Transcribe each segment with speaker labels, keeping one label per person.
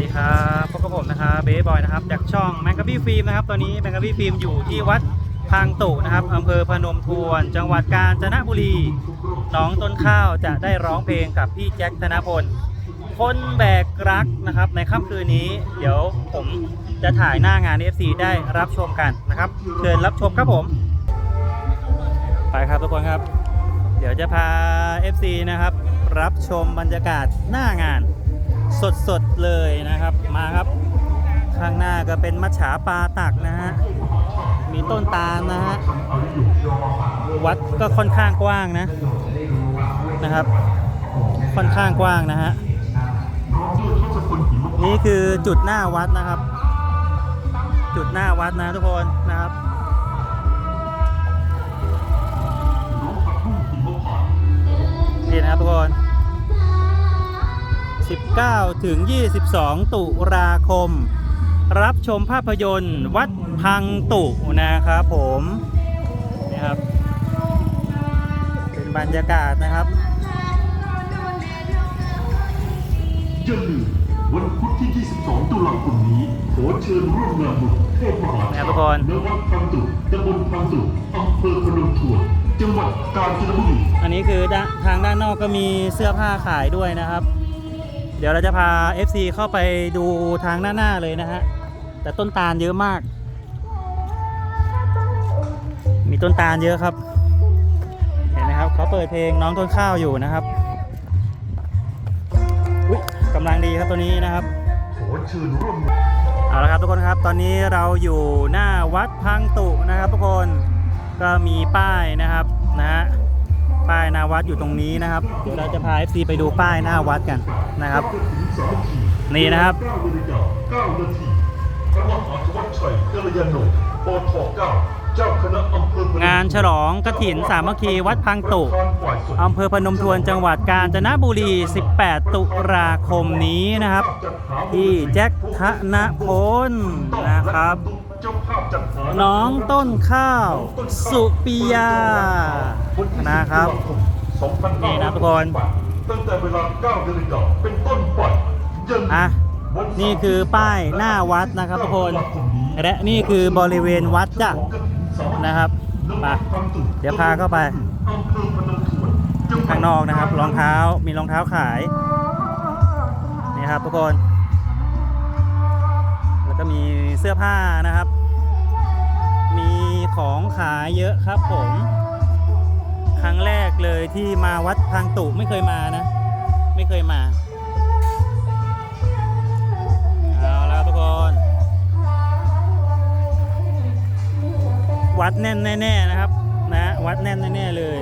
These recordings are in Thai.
Speaker 1: ดีครับพบกับผมนะครับเบย์บอยนะครับจากช่องแมงกะบี้ฟิล์มนะครับตอนนี้แมงกะบี้ฟิล์มอยู่ที่วัดพังตุนะครับอำเภอพนมทวน จังหวัดกาญจนบุรีน้องต้นข้าวจะได้ร้องเพลงกับพี่แจ็คธนพลคนแบกรักนะครับในค่ำคืนนี้ เดี๋ยวผมจะถ่ายหน้างาน FC ได้รับชมกันนะครับเชิญรับชมครับผม ไปครับทุกคนครับ เดี๋ยวจะพา FC นะครับ รับชมบรรยากาศหน้างาน สดๆเลยนะครับ มาครับ ข้างหน้าก็เป็นมัจฉาปลาตักนะฮะ มีต้นตาลนะฮะ วัดก็ค่อนข้างกว้างนะ นะครับ ค่อนข้างกว้างนะฮะ นี่คือจุดหน้าวัดนะครับ จุดหน้าวัดนะทุกคนนะครับนี่นะครับทุกคน 19 ถึง 22 ตุลาคม รับชมภาพยนตร์วัดพังตุนะครับผมนี่ครับ เป็นบรรยากาศนะครับ
Speaker 2: อย่าลืมวันพุธที่ 22 ตุลาคมนี้ ขอเชิญร่วมงานบุญเทพมหา
Speaker 1: ครับทุ
Speaker 2: ชาก
Speaker 1: คน
Speaker 2: ติณวัดพังตุตำบลพังตุอำเภอพนมทวนจังหวัดกาญจนบุรี
Speaker 1: อันนี้คือด้านทางด้านนอกก็มีเสื้อผ้าขายด้วยนะครับ เดี๋ยวเราจะพา FC เข้าไปดูทางหน้า ๆ เลยนะฮะ แต่ต้นตาลเยอะมาก มีต้นตาลเยอะครับ เห็นไหมครับเขาเปิดเพลงน้องต้นข้าวอยู่นะครับอุ๊ยกำลังดีครับตัวนี้นะครับ
Speaker 2: เอา
Speaker 1: ละครับทุกคนครับ ตอนนี้เราอยู่หน้าวัดพังตุนะครับ ทุกคนก็มีป้ายนะครับนะฮะ ป้ายหน้าวัดอยู่ตรงนี้นะครับเดี๋ยวเราจะพา FC ไปดูป้ายหน้าวัดกันนะครับ
Speaker 2: ถึงสามัคคี
Speaker 1: นี่นะครับ
Speaker 2: 9นาฬิกา9นาทีพระมหาธวัชชัยกัลยาโนปท9เจ้าคณะอำเภอพม
Speaker 1: งานฉลองกฐินสามัคคีวัดพังตุ
Speaker 2: ประธานฝ่ายสงฆ์
Speaker 1: อำเภอพนมทวนจังหวัดกาญจนบุรี 18 ตุลาคมนี้นะครับ ที่แจ็คธนพลนะครับ น้องต้นข้าว สุปิยา นะครับนี่นะทุกคน
Speaker 2: ตั้งแต่เวลา9นาฬิกาเป็นต้นไปน
Speaker 1: อะนี่คือป้ายหน้าวัดนะครับทุกคน และนี่คือบริเวณวัดจ้ะนะครับมาเดี๋ยวพาเข้าไป ข้างนอกนะครับรองเท้ามีรองเท้าขาย นี่ครับทุกคน แล้วก็มีเสื้อผ้านะครับ ของขายเยอะครับผม ครั้งแรกเลยที่มาวัดพังตุไม่เคยมานะ ไม่เคยมาเอาแล้วทุกคน วัดแน่นแน่ๆนะครับ นะ วัดแน่นแน่ๆเลย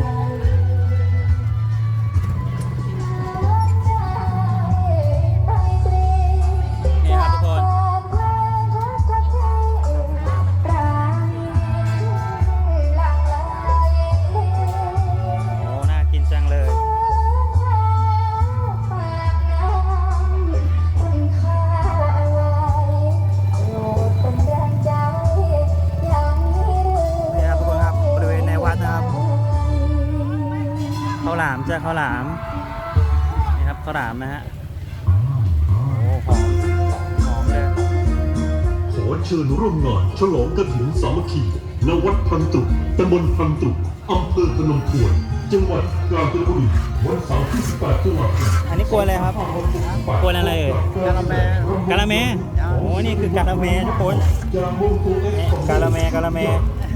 Speaker 1: ข้าวหลามจ้ะข้าวหลามนี่ครับข้าวหลามนะฮะโอ้หอมหอมเลย
Speaker 2: ขอเชิญร่วมงานฉลองกฐินสามัคคีณวัดพันตรุตำบลพันตรุอำเภอพนมทวนจังหวัดกาญจนบุรีวันเสาร์ที่18ตุลาคม
Speaker 1: อันนี้กล้วยอะไรครับกล้วยอะไรเอ่ย
Speaker 2: กาละแม
Speaker 1: กาละเมโอ้นี่คือกาละเมทุกคน
Speaker 2: จากมงคลเอ็กซ์ของ
Speaker 1: กาละเมกาละเม
Speaker 2: น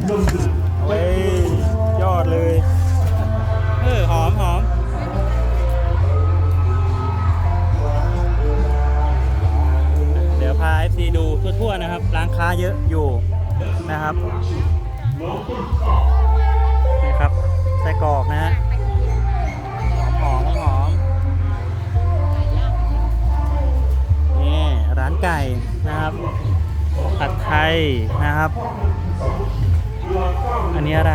Speaker 2: ำดื่ม
Speaker 1: เฮ้ยยอดเลย เออหอมหอมเดี๋ยวพา FC ดูทั่วๆนะครับ ร้านค้าเยอะอยู่นะครับนี่ครับไส้กรอกนะฮะหอมหอมนี่ร้านไก่นะครับผัดไทยนะครับ อันนี้อะไร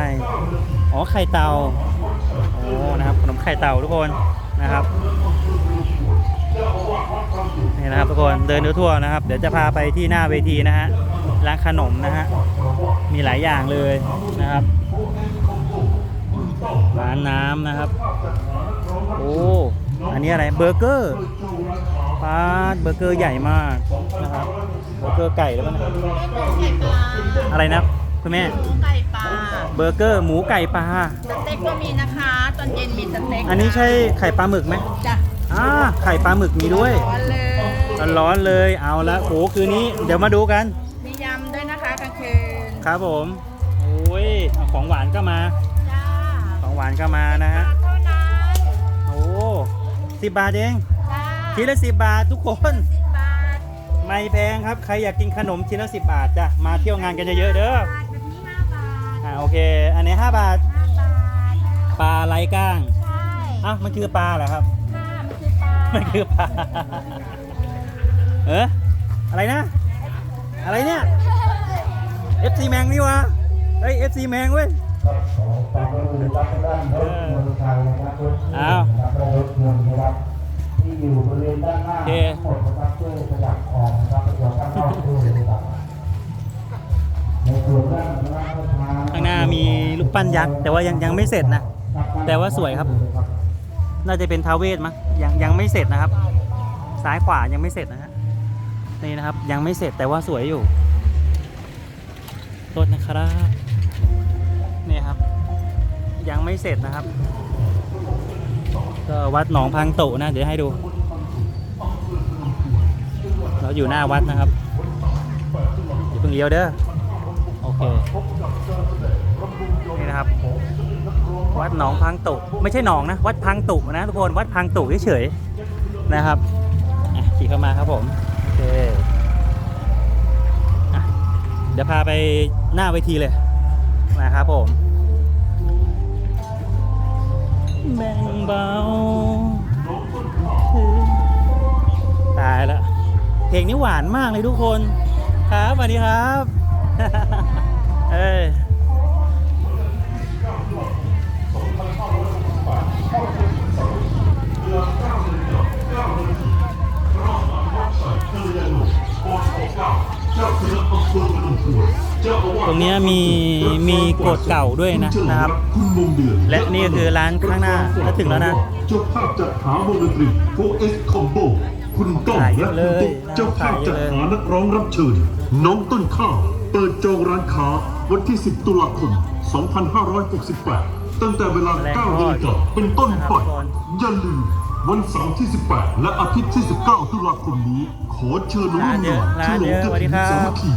Speaker 1: อ๋อ ไข่เตา อ้นะครับขนมไข่เตาทุกคนนะครับนี่นะครับทุกคนเดินดูทั่วนะครับ เดี๋ยวจะพาไปที่หน้าเวทีนะฮะร้านขนมนะฮะมีหลายอย่างเลยนะครับร้านน้ำนะครับ โอ้อันนี้อะไรเบอร์เกอร์ปาดเบอร์เกอร์ใหญ่มากนะครับเบอร์เกอร์ไก่แล้วก็นะ
Speaker 3: ไก่ปลา
Speaker 1: อะไรนะคุณแม่
Speaker 3: ไก่ปลา
Speaker 1: เบอร์เกอร์หมูไก่ปลา
Speaker 3: สเต็กก็มีนะคะต อนเย็นมีสเต็ก
Speaker 1: อันนี้ใช่ไข่ปลาหมึกไหม
Speaker 3: จ้ะ
Speaker 1: อ่าไข่ปลาหมึกมีด้วย
Speaker 3: ร้อนเลย
Speaker 1: ร้อนๆเลยเอาละโอ้คืนนี้เดี๋ยวมาดูกัน
Speaker 3: มียำด้วยนะคะกลางคืน
Speaker 1: ครับผมโอ้ยเอาของหวานก็มา
Speaker 3: จ้า
Speaker 1: ของหวานก็มานะฮะ
Speaker 3: บาทเท่านั้น
Speaker 1: โอ้สิบบาทเอง
Speaker 3: จ้า
Speaker 1: ชิ้นละสิบบาททุกคน
Speaker 3: สิบบาท
Speaker 1: ไม่แพงครับใครอยากกินขนมชิ้นละสิบบาทจ้ะมาเที่ยวงานกันเยอะๆเด้อบา
Speaker 3: ทแบบนี้ห้าบาท
Speaker 1: อ่าโอเค อันนี้5บาท
Speaker 3: ห้าบาท
Speaker 1: ปลาไร้ก้าง
Speaker 3: ใช่
Speaker 1: อ้าวมันคือปลาเหรอครับ
Speaker 3: ค่ะมันคือปลา
Speaker 1: มันคือปลา เอออะไรนะ อะไรเนี่ย FC แมงนี่วะ เฮ้ย FC แมงเว้ยอ้าว
Speaker 4: ที่อยู่บริเวณด้านหน้า
Speaker 1: โอเค
Speaker 4: ทั้งหมดนะครับช่วยขยับออกนะครับประโยชน์ข้างนอกด้วยนะครับในส่วนด้านหน้าก็ทาง
Speaker 1: ข้างหน้ามีลูกปั้นยักษ์แต่ว่ายังยังไม่เสร็จนะ แต่ว่าสวยครับ น่าจะเป็นทาเวศมั้งยังยังไม่เสร็จนะครับ ซ้ายขวายังไม่เสร็จนะฮะนี่นะครับ ยังไม่เสร็จแต่ว่าสวยอยู่โทษนะครับนี่ครับ ยังไม่เสร็จนะครับ ก็วัดหนองพังโตะนะเดี๋ยวให้ดู เราอยู่หน้าวัดนะครับอย่าเพิ่งเลี้ยวเด้อโอเคนี่นะครับ วัดหนองพังตุไม่ใช่หนองนะ วัดพังตุนะทุกคนวัดพังตุเฉยๆนะครับขี่เข้ามาครับผมโอเคอเดี๋ยวพาไปหน้าเวทีเลยนะครับผมแบ่งเบาตายแล้วเพลงนี้หวานมากเลยทุกคน ครับสวัสดีครับ เอ้ ตรงเนี้ยมีมีกฎเก่าด้วยนะนะครับ
Speaker 2: คุณวงเดือน
Speaker 1: และนี่ก็คือร้านข้างหน้าก็ถึงแล้วนะ
Speaker 2: เจ้าภาพจัดหาวงดนตรี 4S Combo คุณก้อง
Speaker 1: ขายเย
Speaker 2: และ
Speaker 1: อะเล
Speaker 2: คุณ
Speaker 1: ย
Speaker 2: ตุ๊กเจ้าภาพจัด
Speaker 1: ขายเยอะเลย
Speaker 2: หานักร้องรับเชิญน้องต้นข้าวเปิดจองร้านค้าวันที่ 10 ตุลาคม 2568 ตั้งแต่เวลา9นาฬิกาเป็นต้นไปอย่าลืม วันเสาร์ที่ 18 และอาทิตย์ที่ 19 ตุลาคมนี้ ขอเชิญร่วมงานฉลองกฐินสามัคคี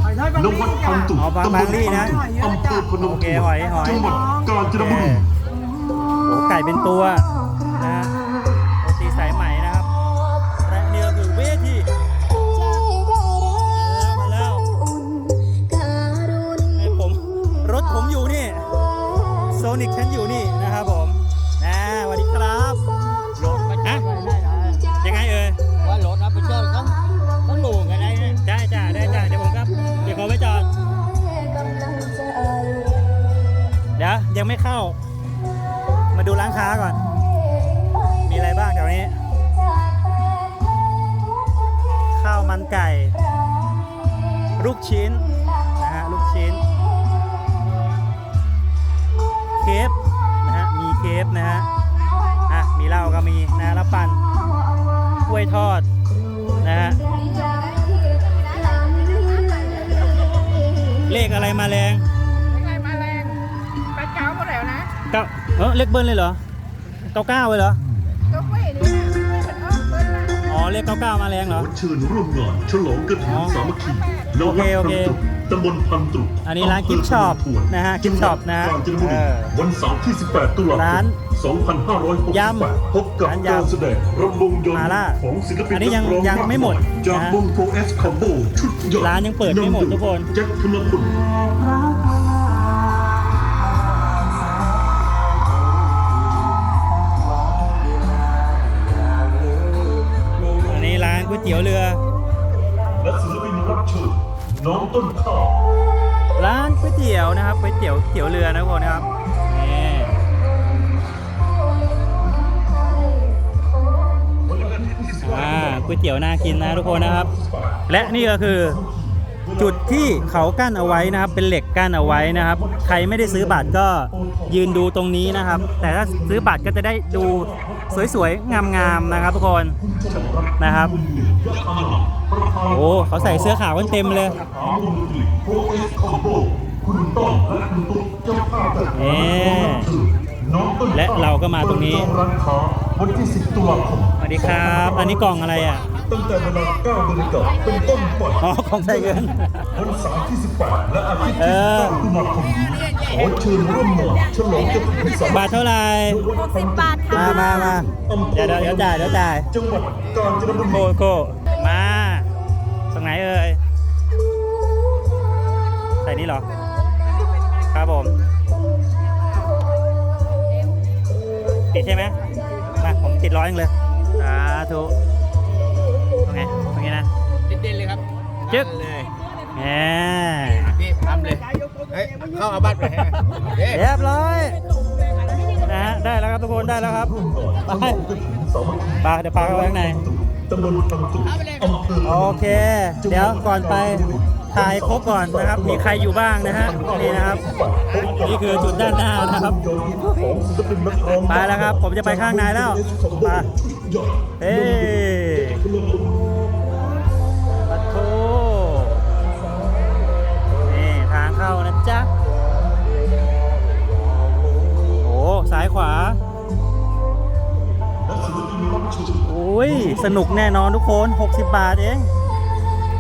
Speaker 2: ณวัดพังตุ
Speaker 1: อ๋อบาง
Speaker 2: ตำบล
Speaker 1: บางลี่
Speaker 2: พัง
Speaker 1: นะ
Speaker 2: ตุอำเภอพนม
Speaker 1: โอเค
Speaker 2: ทว
Speaker 1: หอนยหอย
Speaker 2: จังหวัดกาญจนบุรี
Speaker 1: โอ้ไก่เป็นตัว รับผิด
Speaker 5: ชอบต้องต้องหลูกันได้นี่ย
Speaker 1: ได้จ้าได้จ้าเดี๋ยวผมครับเดี๋ยวขอไปจอดเดี๋ยวยังไม่เข้า มาดูร้านค้าก่อน มีอะไรบ้างแถวนี้ ข้าวมันไก่ ลูกชิ้นนะฮะลูกชิ้น เคฟนะฮะมีเคฟนะฮะอะมีเหล้าก็มีนะแล้วปั่นกล้วยทอด นะฮะเลขอะไรมาแรง
Speaker 3: ยังไงมาแรงปลาเจ้าหมดแล้วนะ
Speaker 1: เก้าเออเลขเบิ้ลเลยเหรอเก้าเก้าเลยเหรอ
Speaker 3: เล
Speaker 1: ขเก้าเก้ามาแรง
Speaker 2: ข
Speaker 1: เหรอ
Speaker 2: อเชิญร่วมงานฉลองกฐินสามัคคีณ
Speaker 1: โอ
Speaker 2: วัด
Speaker 1: เคโอ
Speaker 2: พั
Speaker 1: เค
Speaker 2: งตุตำบลพังตุ
Speaker 1: อันนี้ร้านกิฟต์ช็อปนะฮะกิฟต์ช็อปนะฮะ
Speaker 2: กาญจนบุรี
Speaker 1: เออ
Speaker 2: วันเสาร์ที่ 18 ตุลาค
Speaker 1: ร้าน
Speaker 2: ม
Speaker 1: ยำ
Speaker 2: 2568 พบกับ
Speaker 1: ร้านยำ
Speaker 2: การแสดงรำวงย้อน
Speaker 1: มาล่า
Speaker 2: ของศิลปิน
Speaker 1: อันนี้ยัง
Speaker 2: กร้อ
Speaker 1: ยังไม่หมด
Speaker 2: จาก
Speaker 1: นะฮะ
Speaker 2: วง 4S Combo ชุดใหญ่
Speaker 1: ร้านยังเปิดไม่หมดทุกคน
Speaker 2: แจ็คธนพล
Speaker 1: น้อ
Speaker 2: งต้นข้าว
Speaker 1: ร้านก๋วยเตี๋ยวนะครับก๋วยเตี๋ยวเตี๋ยวเรือนะทุกคนนะครับนี่อ่าก๋วยเตี๋ยวน่ากินนะทุกคนนะครับ และนี่ก็คือจุดที่เขากั้นเอาไว้นะครับ เป็นเหล็กกั้นเอาไว้นะครับ ใครไม่ได้ซื้อบัตรก็ยืนดูตรงนี้นะครับ แต่ถ้าซื้อบัตรก็จะได้ดู สวยๆ งามๆ นะครับทุกคนนะครับ โอ้เขาใส่เสื้อขาวกันเต็มเลย
Speaker 2: คุณต้นและคุณตุ๊กเจ้าภาพจัดน้องต้น
Speaker 1: และเราก็มาตรงนี้
Speaker 2: เปิดจอร้านค้าวันที่ 10 ตุลาคม
Speaker 1: สวัสดีครับ อันนี้กล่องอะไรอะ
Speaker 2: ตั้งแต่เวลา9นาฬิกาเป็นต้นไป
Speaker 1: อ๋อกล่องใส่เงิน
Speaker 2: วันเสาร์ที่ 18 และอาทิตย์
Speaker 1: เอ
Speaker 2: ที่
Speaker 1: อ
Speaker 2: 19ตุลาคมนี้ขอเชิญร่วมงานฉลองเจะพิสา
Speaker 1: บาทเท่าไหร่
Speaker 3: หกสิบบาทค่ะ
Speaker 1: มามามาเดี๋ยวเดี๋ยวเดี๋ยวจ่ายเดี๋ยวจ่าย
Speaker 2: จังหวัดกาญจนบุ
Speaker 1: โก
Speaker 2: รี
Speaker 1: โก้มา ร้อยเองเลยสาธุตรงไงตรงนี้นะ
Speaker 5: เด่นๆเลยครับ
Speaker 1: จึ๊ก
Speaker 5: นั่นเลย
Speaker 1: แหม
Speaker 5: พี่ทำเลยเฮ้ยเข้าเอาบัตรไปให้เฮ้ย
Speaker 1: เรียบร้อยนะฮะได้แล้วครับทุกคนได้แล้วครับไปไปเดี๋ยวพาเข้าไปข้างใน
Speaker 2: ตำบลพังตุอำเภอ
Speaker 1: โอเค เดี๋ยวก่อนไป ถ่ายครบก่อนนะครับ มีใครอยู่บ้างนะฮะนี่นะครับ นี่คือจุดด้านหน้านะครับไปแล้วครับ ผมจะไปข้างในแล้วไปเฮ้ปะโทนี่ทางเข้านะจ๊ะโอ้ซ้ายขวาโอ้ย สนุกแน่นอนทุกคน 60 บาทเอง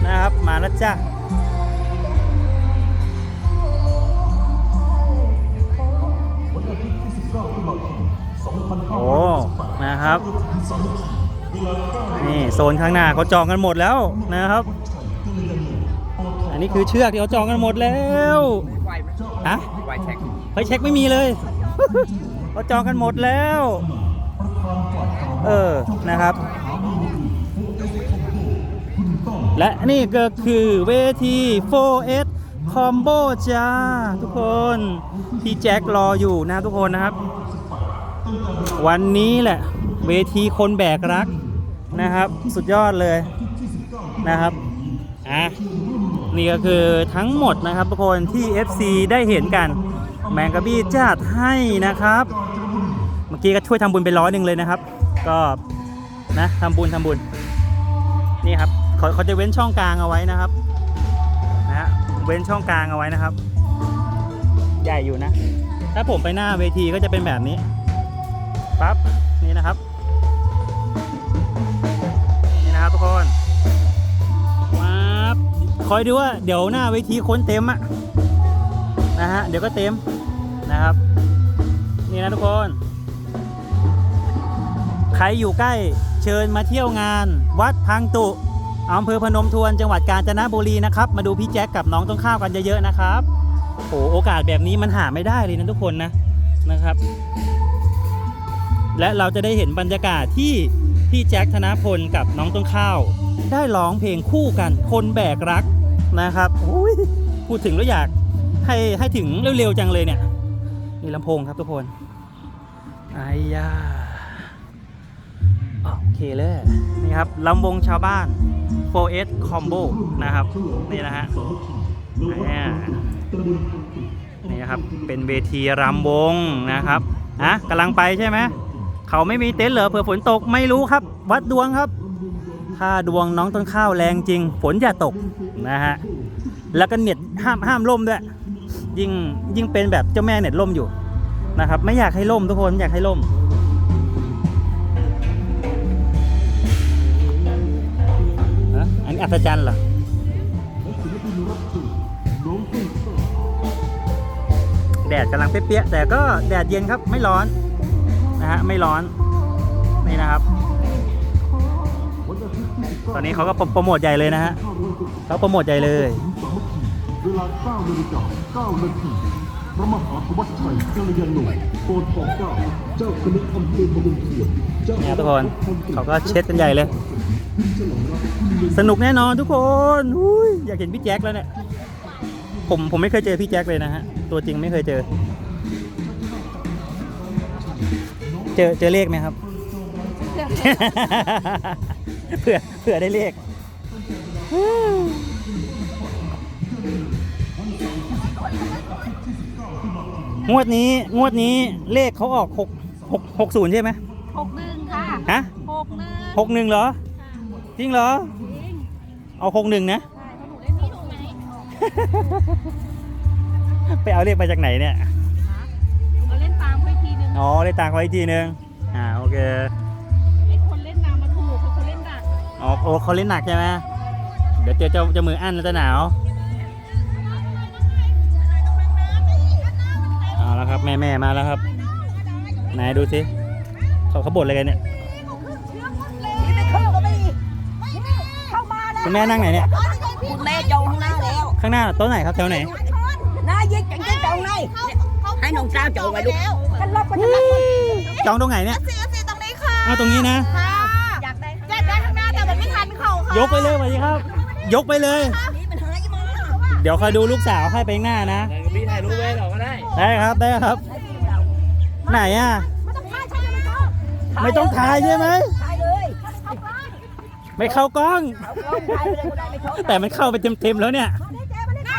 Speaker 1: นะครับ มาแล้วจ้ะ นี่โซนข้างหน้าเขาจองกันหมดแล้วนะครับ อันนี้คือเชือกที่เขาจองกันหมดแล้วฮะ
Speaker 5: ไฟ
Speaker 1: เช็คไม่มีเลยเขาจองกันหมดแล้ว เออนะครับ และนี่ก็คือเวที 4S Combo จ้าทุกคน พี่แจ็ครออยู่นะทุกคนนะครับ วันนี้แหละ เวทีคนแบกรักนะครับ สุดยอดเลยนะครับอะนี่ก็คือทั้งหมดนะครับทุกคนที่ FC ได้เห็นกัน แมงกะบี้จัดให้นะครับ เมื่อกี้ก็ช่วยทำบุญไปร้อยหนึ่งเลยนะครับ ก็นะทำบุญทำบุญนี่ครับเขาเขาจะเว้นช่องกลางเอาไว้นะครับนะฮะเว้นช่องกลางเอาไว้นะครับ ใหญ่อยู่นะ ถ้าผมไปหน้าเวทีก็จะเป็นแบบนี้ปั๊บ ครับครับทุกคนว้าบคอยดูว่าเดี๋ยวหน้าเวทีคนเต็มอะนะฮะ เดี๋ยวก็เต็มนะครับ นี่นะทุกคน ใครอยู่ใกล้เชิญมาเที่ยวงาน วัดพังตุอำเภอพนมทวนจังหวัดกาญจนบุรีนะครับ มาดูพี่แจ็คกับน้องต้นข้าวกันเยอะๆนะครับโอ้โอกาสแบบนี้มันหาไม่ได้เลยนะทุกคนนะนะครับ และเราจะได้เห็นบรรยากาศที่ พี่แจ็คธนพลกับน้องต้นข้าว ได้ร้องเพลงคู่กันคนแบกรักนะครับอุ๊ยพูดถึงแล้วอยากให้ให้ถึงเร็วๆจังเลยเนี่ยนี่ลำโพงครับทุกคนไอ้ยาโอเคเลยนี่ครับลำวงชาวบ้าน 4S Combo นะครับ นี่นะฮะนี่นะครับเป็นเวทีรำวงนะครับอะกำลังไปใช่ไหม เขาไม่มีเต็นท์เหรอเผื่อฝนตกไม่รู้ครับ วัดดวงครับ ถ้าดวงน้องต้นข้าวแรงจริง ฝนอย่าตกนะฮะแล้วก็เน็ตห้ามห้ามล่มด้วยยิ่งยิ่งเป็นแบบเจ้าแม่เน็ตล่มอยู่นะครับ ไม่อยากให้ล่มทุกคนอยากให้ล่มอันนี้อัศจรรย์เหรอแดดกำลังเปรี้ยๆแต่ก็แดดเย็นครับไม่ร้อน นะฮะไม่ร้อนนี่นะครับ ตอนนี้เขาก็โปรโมทใหญ่เลยนะฮะเขาโปรโมทใหญ่เลย
Speaker 2: เวลา9นาฬิกา9นาทีพระมหาวัชชัยกัลยาโนโกนทองเก้าเจ้าคณะอำเภอพนมทวนเจ้า
Speaker 1: เนี่ยทุกคนเขาก็เช็ดกันใหญ่เลย สนุกแน่นอนทุกคนอุ้ยอยากเห็นพี่แจ็คแล้วเนี่ยผมผมไม่เคยเจอพี่แจ็คเลยนะฮะ ตัวจริงไม่เคยเจอ จอเจอเลขไหมครับ เผื่อเผื่อได้เลขงวดนี้งวดนี้เลขเขาออกหกหกหกศูนย์ใช่ไหม
Speaker 3: หกหนึ่ง
Speaker 1: ฮะ
Speaker 3: หกหนึ่ง
Speaker 1: หกหนึ่งเหรอ จริงเหรอ
Speaker 3: จริง
Speaker 1: เอาหกหนึ่งนะ
Speaker 3: ใช่เพราะหนูเล่นนี่ถูกไหม
Speaker 1: ไปเอาเลขมาจากไหนเนี่ย อ๋อได้ตังค์ไว้อีกทีนึงอ่าโอเค
Speaker 3: ไอ้คนเล่นนามมาถูกเขาคนเล่นดัก
Speaker 1: อ๋อโอ้เขาเล่นหนักใช่ไหมเดี๋ยวเจอจะจะมืออั้นแล้วจะหนาวเอาแล้วครับแม่แม่มาแล้วครับไหนดูสิเขาเขาบ่นอะไรกันเนี่ย
Speaker 6: นี่ไม่เข้าก็ไม่ดีเข้ามาแล้ว
Speaker 1: คุณแม่นั่งไหนเนี่ย
Speaker 6: คุณแม่จองข้างหน้าแล้ว
Speaker 1: ข้างหน้าโต๊ะไหนครับแถวไหน
Speaker 6: น้ายิงจังจะจองไหนให้น้องสาวจองไว้ลูก ฉันรับไปฉันรับ
Speaker 1: จองตรงไหนเนี่ย
Speaker 3: เสียเสียตรงนี้ค่ะ
Speaker 1: เอาตรงนี้นะ
Speaker 3: ค่ะอยากได้อยากได้ข้างหน้าแต่มันไม่ทันเขาค่ะ
Speaker 1: ยกไปเลยสวัสดีครับ ยกไปเลย
Speaker 6: นี่มันหายมา
Speaker 1: เดี๋ยวคอยดูลูกสาวให้ไปข้างหน้านะ
Speaker 5: พี่ถ่ายรูปไว้หรอก็ได้
Speaker 1: ได้ครับได้ครับ ไหนอะ
Speaker 6: ไม่ต้องถ่ายฉันจะไม่เข้า
Speaker 1: ไม่ต้องถ่ายใช่ไหม
Speaker 6: ถ่ายเลย
Speaker 1: ไม่เข้ากล้อง
Speaker 6: เอากล้องถ่ายไปเลยก็ได้ไม่ชอบ
Speaker 1: แต่มันเข้าไปเต็มๆแล้วเนี่ย
Speaker 6: มาได้แกมาได้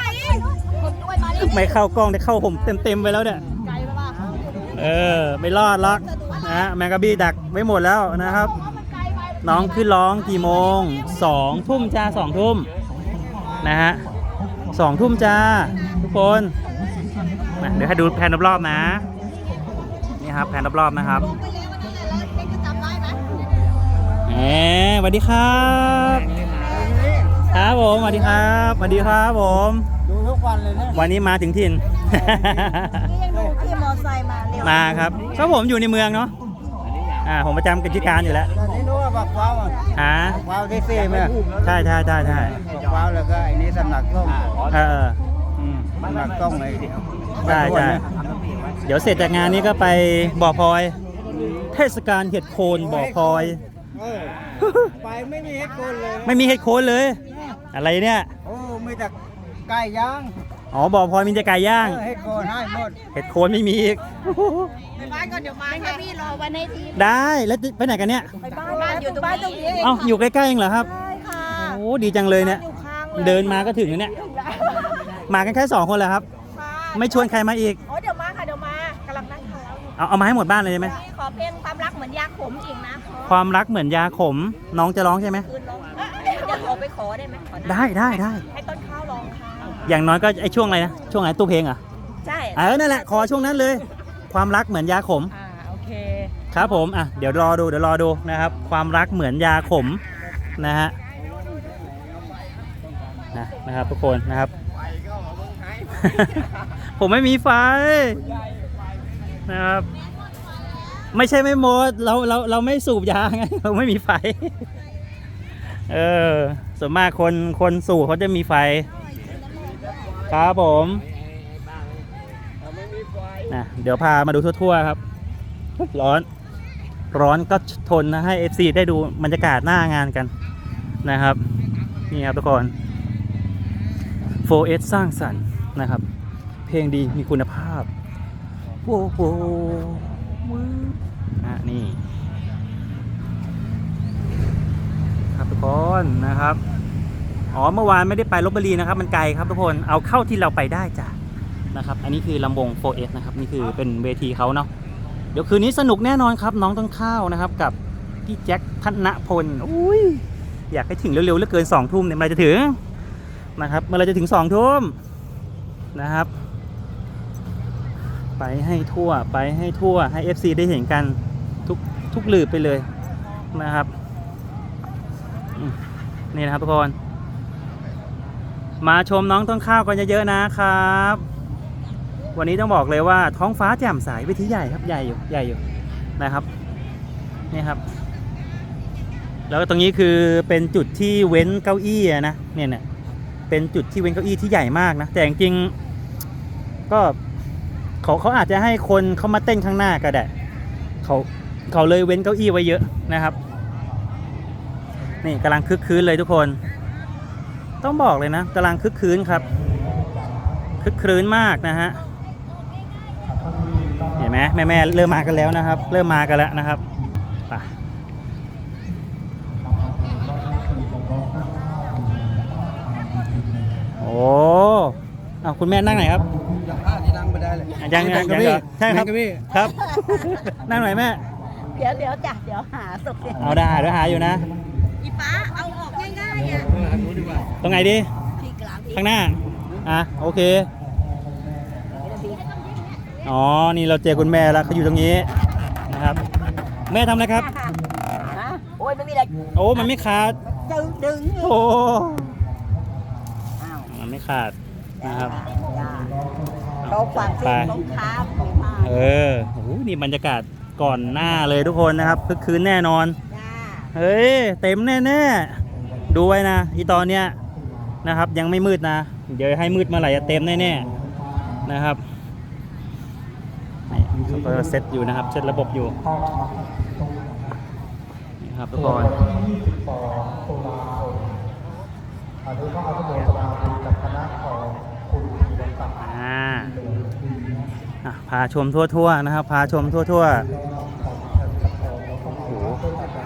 Speaker 6: คนด้วยมาดิ
Speaker 1: ไม่เข้ากล้องแต่เข้าผมเต็มๆไปแล้วเนี่ย
Speaker 6: ไกลไปป่ะ
Speaker 1: เออ ไม่รอดหรอกนะแมงกะบี้ดักไว้หมดแล้วนะครับ น้องขึ้นร้องกี่โมงสองทุ่มจ้าสองทุ่มนะฮะสองทุ่มจ้าทุกคนมาเดี๋ยวให้ดูแผนรอบๆนะ นี่ครับแผนรอบๆนะครับแหมสวัสดีครับครับผมสวัสดีครับสวัสดีครับผม
Speaker 5: ดูทุกวันเลยนะ
Speaker 1: วันนี้มาถึงถิ่น
Speaker 6: มาเร็ว
Speaker 1: มาครับก็ผมอยู่ในเมืองเนาะอ่าผมประจำกิจการอยู่แล้ว
Speaker 5: ตอนนี้รู้ว่าบักว้าวอะ
Speaker 1: ฮะ
Speaker 5: บักว้าวที่ซี่ไหม
Speaker 1: ใช่ใช่ใช่ใช่
Speaker 5: บักว้าวแล้วก็ไอ้นี่สำนักต้ม
Speaker 1: เออ
Speaker 5: อืมสำนักต้มไอ้
Speaker 1: ใช่ใช่เดี๋ยวเสร็จจากงานนี้ก็ไปบ่อพลอย เทศกาลเห็ดโคนบ่อพลอย
Speaker 5: เออไปไม่มีให้คนเลย
Speaker 1: ไม่มีเห็ดโคนเลย อะไรเนี่ย
Speaker 5: โอ้มีแต่ไก่ย่าง
Speaker 1: อ๋อบ่อพลอยมีแต่ไก่ย่าง
Speaker 5: เออให้คนให้หมด
Speaker 1: เห็ดโคนไม่มีอีก
Speaker 3: ไปบ้านก่อนเดี๋ยวมาค่ะพี่รอวันในที
Speaker 1: ได้แล้วจะไปไหนกันเนี่ย
Speaker 6: ไปบ้านบ้านอยู่ตรงบ้านตรงนี้
Speaker 1: เอ้าอยู่ใกล้ๆเองเหรอครับ
Speaker 6: ใช่ค่ะ
Speaker 1: โอ้ดีจังเลยเนี่ย
Speaker 6: อยู่ข้างเลย
Speaker 1: เดินมาก็ถึงแล้วเนี่ย มากันแค่สองคนเหรอครับ
Speaker 6: ค่ะ
Speaker 1: ไม่ชวนใครมาอีก
Speaker 6: โอ้เดี๋ยวมาค่ะเดี๋ยวมากำลังนั่งทานแล้วอยู่
Speaker 1: เอาเอามาให้หมดบ้านเลยใช่ไหม
Speaker 6: ขอเพลงความรักเหมือนยาขมอีกนะขอ
Speaker 1: ความรักเหมือนยาขม น้องจะร้องใช่ไหม
Speaker 6: คืนร้องเดี๋ยวขอไปขอได้ไหมขอ
Speaker 1: ได้ได้ได้
Speaker 6: ให้ต้นข้าวร้ องค่ะ
Speaker 1: อย่างน้อยก็ไอช่วงอะไรนะช่วงไหนตู้เพลงเหรอะ
Speaker 6: ใช่
Speaker 1: เออนั่นแหละขอช่วงนั้นเลย ความรักเหมือนยาขม
Speaker 6: อ่าโอเค
Speaker 1: ครับผมอะเดี๋ยวรอดูเดี๋ยวรอดูนะครับ ความรักเหมือนยาขมนะฮะนะนะครับทุกคนนะครับ ผมไม่มีไฟนะครับ ไม่ใช่ไม่หมดเราเราเราไม่สูบยาไงเราไม่มีไฟ เออส่วนมากคนคนสูบเขาจะมีไฟ ครับผมนะเดี๋ยวพามาดูทั่วๆครับ ร้อน ร้อนก็ทนนะให้ FC ได้ดูบรรยากาศหน้างานกันนะครับ นี่ครับทุกคน 4S สร้างสรรค์นะครับ เพลงดีมีคุณภาพโว้โหอะนี่ ครับทุกคนนะครับ อ๋อเมื่อวานไม่ได้ไปลบบุรีนะครับ มันไกลครับทุกคนเอาเข้าที่เราไปได้จ้ะนะครับ อันนี้คือลำวง 4S นะครับนี่คือเป็นเวทีเขาเนาะเดี๋ยวคืนนี้สนุกแน่นอนครับ น้องต้นข้าวนะครับ กับพี่แจ็คธนพลอุ้ยอยากให้ถึงเร็วๆเหลือเกินสองทุ่มเนี่ยเมื่อไหรจะถึงนะครับเมื่อไหรจะถึงสองทุ่มนะครับ ไปให้ทั่วไปให้ทั่วให้ FC ได้เห็นกันทุกทุกหลืบไปเลยนะครับอืมนี่นะครับทุกคน มาชมน้องต้นข้าวกันเยอะๆนะครับ วันนี้ต้องบอกเลยว่าท้องฟ้าแจ่มใสวิธีใหญ่ครับใหญ่อยู่ใหญ่อยู่นะครับนี่ครับ แล้วก็ตรงนี้คือเป็นจุดที่เว้นเก้าอี้นะเนี่ยเนี่ยเป็นจุดที่เว้นเก้าอี้ที่ใหญ่มากนะแต่จริงๆก็เขาเขาอาจจะให้คนเขามาเต้นข้างหน้าก็ได้เขาเขาเลยเว้นเก้าอี้ไว้เยอะนะครับ นี่กำลังคึกคืนเลยทุกคน ต้องบอกเลยนะกำลังคึกคืนครับคึกคืนมากนะฮะเห็นไหมแม่แม่ๆเริ่มมากันแล้วนะครับ เริ่มมากันแล้วนะครับไปโอ้เอาคุณแม่นั่งไหนครับ
Speaker 5: อย่างผ้าที่นั่งไปได้เลย
Speaker 1: อะยังยังยังเหรอใช่ครับ
Speaker 5: แมงกะบี้
Speaker 1: ครับ นั่งไหนอยแม่
Speaker 6: เดี๋ยวเดี๋ยวจ้ะเดี๋ยวหาสุกเสร็จ
Speaker 1: เอาได้เดี๋ยวหาอยู่นะ
Speaker 3: อีป้าเอา
Speaker 1: ตรงไหนดี
Speaker 6: ที่กลางที่
Speaker 1: ข้างหน้า อะ โอเค อ๋อ นี่เราเจอคุณแม่แล้วเขาอยู่ตรงนี้นะครับ แม่ทำอะไรครับ
Speaker 6: ฮะโอ้ยไม่มีอะไร
Speaker 1: โอ้ มันไม่ขาด
Speaker 6: ดึงดึง
Speaker 1: โอ้
Speaker 6: อ้าว
Speaker 1: มันไม่ขาดนะครับ
Speaker 6: จ้าเขาฝากซื้อรองเท้าของมา
Speaker 1: เออโอ้โหนี่บรรยากาศก่อนหน้าเลยทุกคนนะครับคึกคืนแน่นอน
Speaker 6: จ้า
Speaker 1: เฮ้ย เต็มแน่ๆ ดูไว้นะอีตอนเนี้ยนะครับ ยังไม่มืดนะ เดี๋ยวให้มืดเมื่อไหร่จะเต็มแน่ๆนะครับนี่เขาก็เซตอยู่นะครับ เซตระบบอยู่นี่ครับทุกคน
Speaker 4: อันนี้ก็อนุโมทนาบุญกับคณะของคุณธีรศักดิ์
Speaker 1: อ่าอะพาชมทั่วๆนะครับ พาชมทั่วๆโอ้โห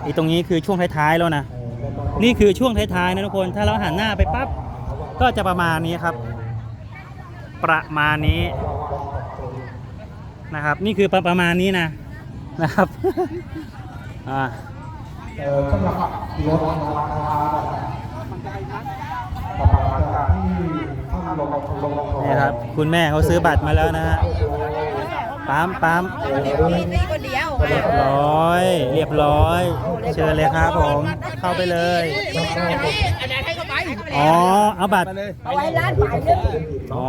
Speaker 1: อีตรงนี้คือช่วงท้ายๆแล้วนะ นี่คือช่วงท้ายๆนะทุกคน ถ้าเราหันหน้าไปปั๊บ ก็จะประมาณนี้ครับ ประมาณนี้นะครับ นี่คือประประมาณนี้นะนะครับอ่า
Speaker 4: เอ่อสำหรับรถราคาประมาณที่ท่านลงลงลง
Speaker 1: นี่ครับ คุณแม่เขาซื้อบัตรมาแล้วนะฮะปั๊มปั๊ม
Speaker 3: นี่นี่คนเดียว
Speaker 1: เรียบร้อย เรียบร้อย เชิญเลยครับผมเข้าไปเลย
Speaker 3: อันไหนให้เขาไป
Speaker 1: อ๋อ เอาบัตร
Speaker 6: เอาไว้ร้านฝ่ายนึง
Speaker 1: อ๋อ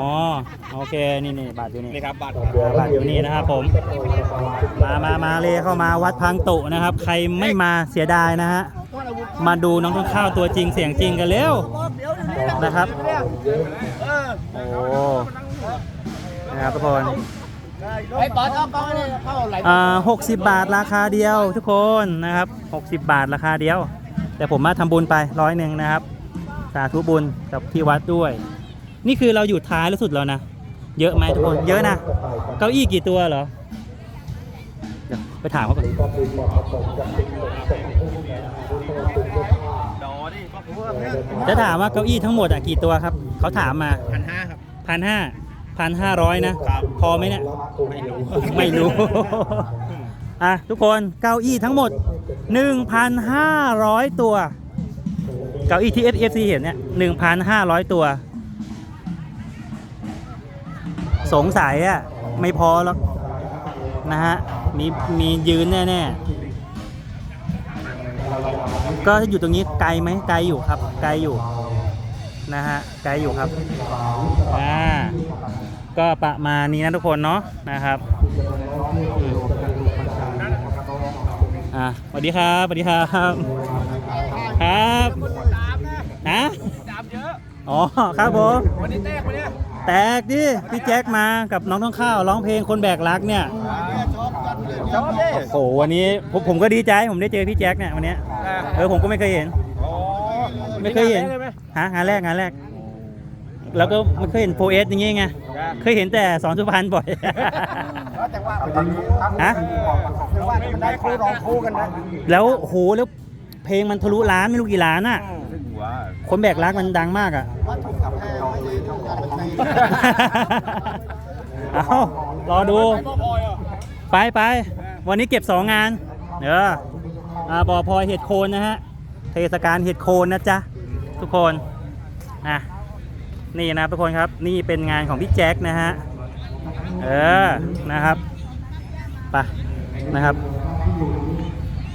Speaker 1: โอเค นี่นี่บัตรอยู่นี่
Speaker 5: นี่ครับบัตร
Speaker 1: อ่าบัตรอยู่นี่นะครับผม มามามาเลยเข้ามาวัดพังตุนะครับ ใครไม่มาเสียดายนะฮะ มาดูน้องต้นข้าวตัวจริงเสียงจริงกันเร็วนะครับ โอ้นะครับทุกคน
Speaker 5: ไอ้บอสเอาเข้าเลยเข้าไหล
Speaker 1: อ่าหกสิบบาทราคาเดียวทุกคนนะครับหกสิบบาทราคาเดียว แต่ผมมาทำบุญไปร้อยหนึ่งนะครับ สาธุบุญกับที่วัดด้วย นี่คือเราอยู่ท้ายแล้วสุดแล้วนะ เยอะไหมทุกคน เยอะนะ เก้าอี้กี่ตัวเหรอเดี๋ยวไปถามเขาก่อน
Speaker 5: ดอดิก็คือว่า
Speaker 1: จะถามว่าเก้าอี้ทั้งหมดอะกี่ตัวครับ เขาถามมา
Speaker 5: พันห้าครับ
Speaker 1: พันห้าพันห้าร้อยนะ พอไหมเนี่ย
Speaker 5: ไม่รู้
Speaker 1: ไม่รู้ อะทุกคนเก้าอี้ทั้งหมด 1,500 ตัว เก้าอี้ที่ FC เห็นเนี่ย 1,500 ตัว สงสัยอะ ไม่พอหรอกนะฮะ มีมียืนแน่ ๆ ก็อยู่ตรงนี้ไกลไหมไกลอยู่ครับ ไกลอยู่นะฮะไกลอยู่ครับ อ่า ก็ประมาณนี้นะทุกคนเนาะนะครับอืม อะสวัสดีครับสวัสดีครับครับฮะ
Speaker 5: ดามเยอะ
Speaker 1: อ๋อครับผม
Speaker 5: วันนี้แตกไปเนี่ย
Speaker 1: แตกดิพี่แจ็คมากับน้องต้องข้าวร้องเพลงคนแบกรักเนี่ย
Speaker 5: ชอบดิ
Speaker 1: โอ้โหวันนี้ผมผมก็ดีใจผมได้เจอพี่แจ็คเนี่ยวันเนี้ยเออผมก็ไม่เคยเห็น
Speaker 5: อ๋อ
Speaker 1: ไม่เคยเห็นฮะงานแรกงานแรก แล้วก็ไม่เคยเห็นโพเอสอย่างงี้ไง เคยเห็นแต่สอนสุพรรณบ่อย
Speaker 5: แต่ว่า
Speaker 1: ฮะ
Speaker 5: แต่ว่ามันได้คู่รองคู่กันนะ
Speaker 1: แล้วโหแล้วเพลงมันทะลุล้านไม่รู้กี่ล้านอะ
Speaker 5: ว้า
Speaker 1: คนแบกรักมันดังมากอะเอารอดู ไปไปวันนี้เก็บสองงานเอออ่าบอพลอยเห็ดโคนนะฮะ เทศกาลเห็ดโคนนะจ๊ะ ทุกคน อะ นี่นะครับทุกคนครับนี่เป็นงานของพี่แจ็คนะฮะเออนะครับไปนะครับ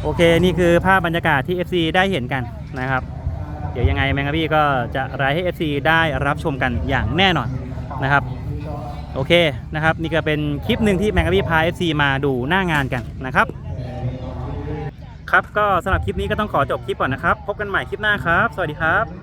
Speaker 1: โอเคนี่คือภาพบรรยากาศที่ FC ได้เห็นกันนะครับ เดี๋ยวยังไงแมงกะบี้ก็จะรายให้ FC ได้รับชมกันอย่างแน่นอนนะครับโอเคนะครับ นี่ก็เป็นคลิปหนึ่งที่แมงกะบี้พา FC มาดูหน้างานกันนะครับ ครับก็สำหรับคลิปนี้ก็ต้องขอจบคลิปก่อนนะครับ พบกันใหม่คลิปหน้าครับ สวัสดีครับ